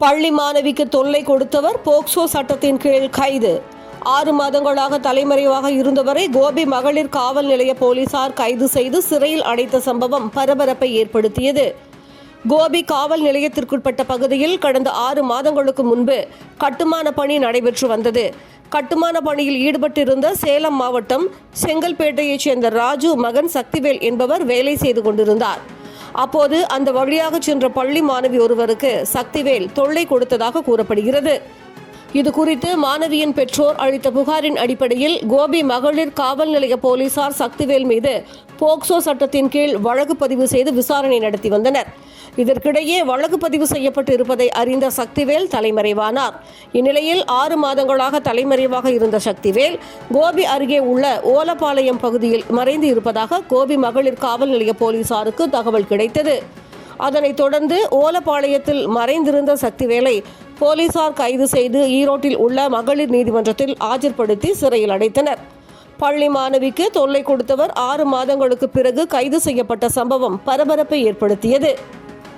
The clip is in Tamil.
பள்ளி மாணவிக்கு தொல்லை கொடுத்தவர் போக்சோ சட்டத்தின் கீழ் கைது. ஆறு மாதங்களாக தலைமறைவாக இருந்தவரை கோபி மகளிர் காவல் நிலைய போலீசார் கைது செய்து சிறையில் அடைத்த சம்பவம் பரபரப்பை ஏற்படுத்தியது. கோபி காவல் நிலையத்திற்குட்பட்ட பகுதியில் கடந்த ஆறு மாதங்களுக்கு முன்பு கட்டுமான பணி நடைபெற்று வந்தது. கட்டுமான பணியில் ஈடுபட்டிருந்த சேலம் மாவட்டம் செங்கல்பேட்டையைச் சேர்ந்த ராஜு மகன் சக்திவேல் என்பவர் வேலை செய்து கொண்டிருந்தார். அப்போது அந்த வழியாக சென்ற பள்ளி மாணவி ஒருவருக்கு சக்திவேல் தொல்லை கொடுத்ததாக கூறப்படுகிறது. இது குறித்து மாணவியின் பெற்றோர் அளித்த புகாரின் அடிப்படையில் கோபி மகளிர் காவல் நிலைய போலீசார் சக்திவேல் மீது போக்சோ சட்டத்தின் கீழ் வழக்கு பதிவு செய்து விசாரணை நடத்தி வந்தனர். இதற்கிடையே வழக்கு பதிவு செய்யப்பட்டு இருப்பதை அறிந்த சக்திவேல் தலைமறைவானார். இந்நிலையில் ஆறு மாதங்களாக தலைமறைவாக இருந்த சக்திவேல் கோபி அருகே உள்ள ஓலப்பாளையம் பகுதியில் மறைந்து இருப்பதாக கோபி மகளிர் காவல் நிலைய போலீசாருக்கு தகவல் கிடைத்தது. அதனைத் தொடர்ந்து ஓலப்பாளையத்தில் மறைந்திருந்த சக்திவேலை போலீசார் கைது செய்து ஈரோட்டில் உள்ள மகளிர் நீதிமன்றத்தில் ஆஜர்படுத்தி சிறையில் அடைத்தனர். பள்ளி மாணவிக்கு தொல்லை கொடுத்தவர் ஆறு மாதங்களுக்கு பிறகு கைது செய்யப்பட்ட சம்பவம் பரபரப்பை ஏற்படுத்தியது.